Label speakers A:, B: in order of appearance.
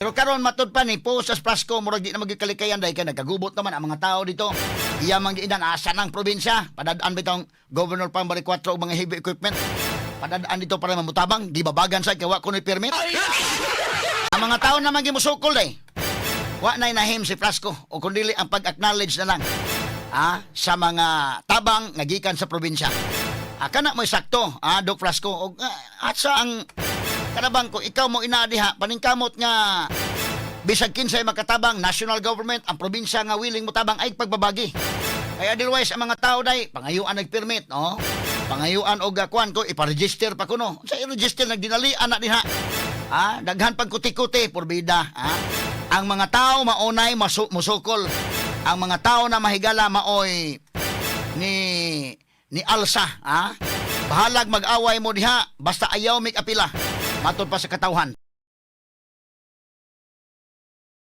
A: Pero karon matud pa ni po sa Prasco murag di na magkalikayan dahil kay nagkagubot naman ang mga tao dito. Iya man giinan asa ng probinsya. Padadaan bitong Governor Pambari 4 og mga heavy equipment. Padadaan dito para mamutabang, di babagan sa kawa kuno'y permit. Ang mga tao naman gimusukol day. Wa na inahim si Prasco o kundili ang pag-acknowledge na lang ah, sa mga tabang nga gikan sa probinsya. Ah, kana mo sakto, ah, Doc Prasco. Og, ah, at sa ang kanabang ko, ikaw mo inadiha, paningkamot nga bisag kinsay makatabang national government ang probinsya nga willing mo tabang ay pagbabagi. Kaya otherwise ang mga tao day pangayuan nag-permit no? Pangayuan og kwan ko ipa-register pa kuno sa i-register nagdinalian na diha. Ah daghan pag kuti-kuti porbida ah ang mga tao maunay masu- musukol. Ang mga tao na mahigala maoy ni ni Alsa ah bahalag mag-away mo diha basta ayaw mig apila matod pa sa katawhan